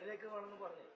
സൈഡിലേക്ക് വേണമെന്ന് പറഞ്ഞു.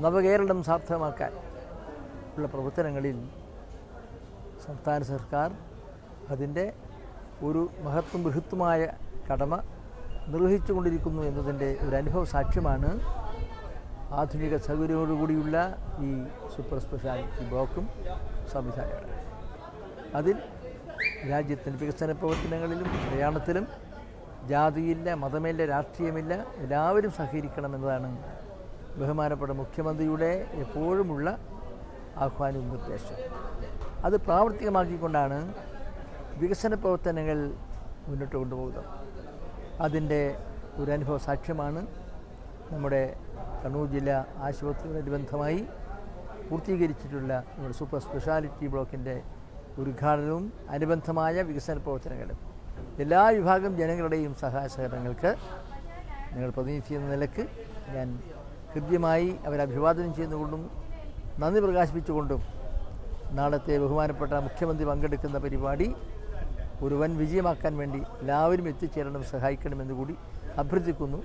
നവകേരളം സാർത്ഥകമാക്കാൻ ഉള്ള പ്രവർത്തനങ്ങളിൽ സംസ്ഥാന സർക്കാർ അതിന്റെ ഒരു മഹത്വം ബൃഹത്വമായ കടമ നിർവഹിച്ചുകൊണ്ടിരിക്കുന്നു എന്നതിന്റെ ഒരു അനുഭവ സാക്ഷ്യമാണ് ആധുനിക സൗകര്യങ്ങളോടുകൂടിയുള്ള ഈ സൂപ്പർ സ്പെഷ്യാലിറ്റി ബ്ലോക്കും സംവിധാനങ്ങളും അതിൽ രാജ്യത്തിന്റെ വികസന പ്രവർത്തനങ്ങളിലും പ്രയാണത്തിലും ജാതിയില്ല മതമില്ല രാഷ്ട്രീയമില്ല എല്ലാവരും സഹകരിക്കണമെന്നതാണ് ബഹുമാനപ്പെട്ട മുഖ്യമന്ത്രിയുടെ എപ്പോഴുമുള്ള ആഹ്വാനവും നിർദ്ദേശം അത് പ്രാവർത്തികമാക്കിക്കൊണ്ടാണ് വികസന പ്രവർത്തനങ്ങൾ മുന്നോട്ട് കൊണ്ടുപോകുന്നത്. അതിന്റെ ഒരു അനുഭവ സാക്ഷ്യമാണ് നമ്മുടെ കണ്ണൂർ ജില്ലാ ആശുപത്രിയോടനുബന്ധമായി പൂർത്തീകരിച്ചിട്ടുള്ള നമ്മുടെ സൂപ്പർ സ്പെഷ്യാലിറ്റി ബ്ലോക്കിന്റെ ഉദ്ഘാടനവും അനുബന്ധമായ വികസന പ്രവർത്തനങ്ങളും. എല്ലാ വിഭാഗം ജനങ്ങളുടെയും സഹായ സഹകരണങ്ങൾക്ക് നിങ്ങൾ പ്രതിനിധി എന്ന നിലയ്ക്ക് ഞാൻ കൃത്യമായി അവരെ അഭിവാദനം ചെയ്യുന്നുകൊണ്ടും നന്ദി പ്രകാശിപ്പിച്ചുകൊണ്ടും നാളത്തെ ബഹുമാനപ്പെട്ട മുഖ്യമന്ത്രി പങ്കെടുക്കുന്ന പരിപാടി ഒരു വൻ വിജയമാക്കാൻ വേണ്ടി എല്ലാവരും എത്തിച്ചേരണം സഹായിക്കണമെന്ന് കൂടി അഭ്യർത്ഥിക്കുന്നു.